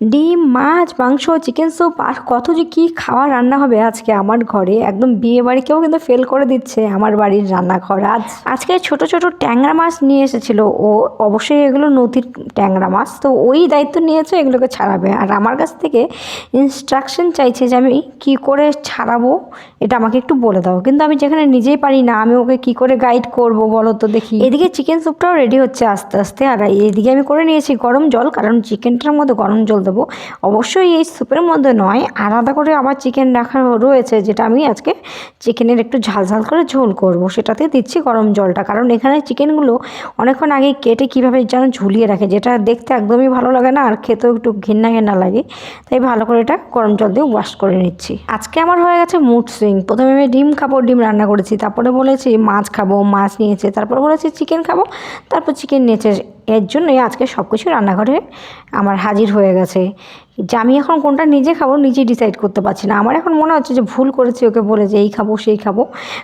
ডিম, মাছ, মাংস chicken soup আর কত যে কী খাওয়া রান্না হবে আজকে আমার ঘরে। একদম বিয়ে বাড়িকেও কিন্তু ফেল করে দিচ্ছে আমার বাড়ির রান্নাঘর। আজ, আজকে ছোট ছোট ট্যাংরা মাছ নিয়ে এসেছিল। ও অবশ্যই এগুলো নদীর ট্যাংরা মাছ। তো ওই দায়িত্ব নিয়েছে এগুলোকে ছাড়াবে। আর আমার কাছ থেকে ইনস্ট্রাকশন চাইছে যে আমি কি করে ছাড়াবো এটা আমাকে একটু বলে দাও। কিন্তু আমি যেখানে নিজেই পারি না, আমি ওকে কি করে গাইড করব বলো তো দেখি। এদিকে চিকেন স্যুপটাও রেডি হচ্ছে আস্তে আস্তে। আর এদিকে আমি করে নিয়েছি গরম জল, কারণ চিকেনটার মধ্যে গরম জল দেবো। অবশ্যই এই স্যুপের মধ্যে নয়, আলাদা করে আবার চিকেন রাখা রয়েছে, যেটা আমি আজকে চিকেনের একটু ঝাল ঝাল করে ঝোল করব। সেটাতে দিচ্ছি গরম জলটা, কারণ এখানে চিকেনগুলো অনেকক্ষণ আগে কেটে কীভাবে যেন ঝুলিয়ে রাখে, যেটা দেখতে একদমই ভালো লাগে না, আর খেতেও একটু ঘেন্না ঘেন্না লাগে। তাই ভালো করে এটা গরম জল দিয়ে ওয়াশ করে নিচ্ছি। আজকে আমার হয়ে গেছে মুড সুইং প্রথমে আমি ডিম খাব, ডিম রান্না করেছি, তারপরে বলেছি মাছ খাব, মাছ নিয়েছে, তারপর বলেছি চিকেন খাব, তারপর চিকেন নিয়েছে। এর জন্যই আজকে সব কিছু রান্নাঘরে আমার হাজির হয়ে গেছে। যে আমি এখন কোনটা নিজে খাব, নিজেই ডিসাইড করতে পারছি না। আমার এখন মনে হচ্ছে যে ভুল করেছি, ওকে বলে যে এই খাব, সেই খাব।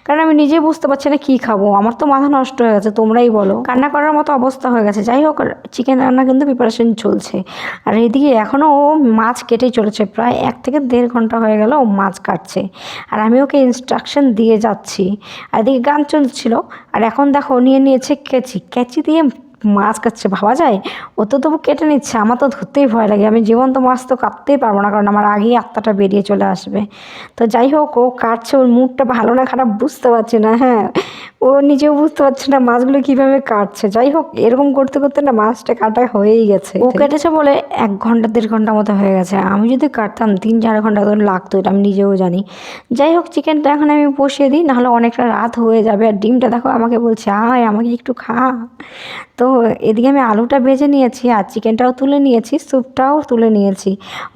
কারণ আমি নিজেই বুঝতে পারছি না কী খাব। আমার তো মাথা নষ্ট হয়ে গেছে, তোমরাই বলো। রান্না করার মতো অবস্থা হয়ে গেছে। যাই হোক চিকেন রান্না কিন্তু প্রিপারেশন চলছে। আর এইদিকে এখনও ও মাছ কেটেই চলেছে। প্রায় এক থেকে দেড় ঘণ্টা হয়ে গেল ও মাছ কাটছে। আর আমি ওকে ইনস্ট্রাকশন দিয়ে যাচ্ছি। আর এদিকে গান চলছিল। আর এখন দেখো, নিয়ে নিয়েছে কেচি। কেচি দিয়ে মাছ কাটছে ভাবা যায়? ও তো তবু কেটে নিচ্ছে, আমার তো ধরতেই ভয় লাগে। আমি জীবন্ত মাছ তো কাটতেই পারব না, কারণ আমার আগেই আত্মাটা বেরিয়ে চলে আসবে। তো যাই হোক, ও কাটছে, ওর মুখটা ভালো না, খারাপ, বুঝতে পারছি না হ্যাঁ। ও নিজেও বুঝতে পারছে না মাছগুলো কীভাবে কাটছে। যাই হোক, এরকম করতে করতে না মাছটা কাটা হয়েই গেছে। ও কেটেছে বলে এক ঘণ্টা, দেড় ঘণ্টা মতো হয়ে গেছে। আমি যদি কাটতাম, তিন, চার ঘণ্টা ধরে লাগতো এটা আমি নিজেও জানি। যাই হোক, চিকেনটা এখন আমি বসিয়ে দিই, নাহলে অনেকটা রাত হয়ে যাবে। আর ডিমটা দেখো, আমাকে বলছে, আয়, আমাকে একটু খা। তো এদিকে আমি আলুটা ভেজে নিয়েছি আর চিকেনটাও তুলে নিয়েছি, স্যুপটাও তুলে নিয়েছি।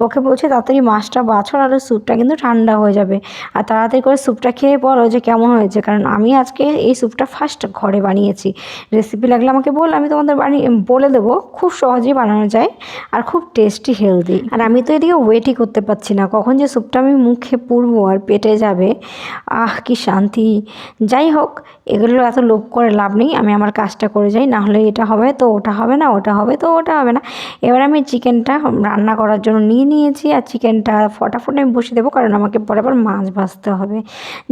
ওকে বলছে, তাড়াতাড়ি মাছটা বাছর আর স্যুপটা কিন্তু ঠান্ডা হয়ে যাবে। আর তাড়াতাড়ি করে স্যুপটা খেয়ে বলো যে কেমন হয়েছে, কারণ আমি আজকে এই স্যুপটা ফার্স্ট ঘরে বানিয়েছি। রেসিপি লাগলে আমাকে বল, আমি তোমাদের বানিয়ে বলে দেবো, খুব সহজেই বানানো যায় আর খুব টেস্টি হেলদি আর আমি তো এদিকে ওয়েটই করতে পারছি না, কখন যে স্যুপটা আমি মুখে পুরবো আর পেটে যাবে, আহ, কি শান্তি। যাই হোক, এগুলো এত লোভ করে লাভ নেই, আমি আমার কাজটা করে যাই না হলে এটা হবে তো ওটা হবে না, ওটা হবে তো ওটা হবে না। এবার আমি চিকেনটা রান্না করার জন্য নিয়ে নিয়েছি আর চিকেনটা ফটাফট আমি বসিয়ে দেবো কারণ আমাকে পরে আবার মাছ ভাজতে হবে।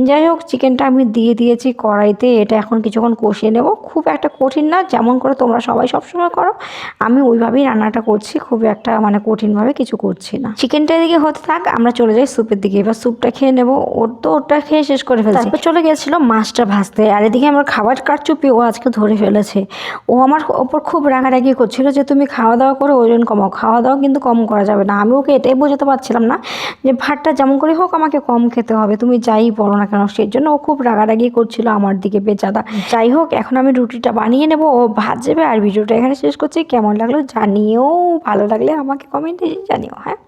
যাই হোক, চিকেনটা আমি দিয়ে দিয়েছি কড়াইতে, এটা এখন কিছুক্ষণ কষিয়ে নেব। খুব একটা কঠিন না, যেমন করে তোমরা সবাই সবসময় করো। আমি ওইভাবেই রান্নাটা করছি, খুব একটা মানে কঠিনভাবে কিছু করছি না। চিকেনটা এদিকে হতে থাক, আমরা চলে যাই স্যুপের দিকে। এবার স্যুপটা খেয়ে নেব। ওর তো ওটা খেয়ে শেষ করে ফেলছি। চলে গেছিল মাছটা ভাজতে। আর এদিকে আমার খাবার কারচুপি ও আজকে ধরে ফেলেছে। ও আমার ওপর খুব রাগারাগি করছিল যে তুমি খাওয়া দাওয়া করে ওজন কমাও, খাওয়া দাওয়া কিন্তু কম করা যাবে না। আমি ওকে এটাই বোঝাতে পারছিলাম না যে ভাতটা যেমন করে হোক আমাকে কম খেতে হবে, তুমি যাই বলো না কেন, সেই জন্য ও খুব রাগারাগি করছিল আমার দিকে বেচাদা। যাই হোক, এখন আমি রুটিটা বানিয়ে নেব, ও ভাত আর ভিডিওটা এখানে শেষ করছি। কেমন লাগল জানিও, ভালো লাগলে আমাকে কমেন্টে জানিও হ্যাঁ?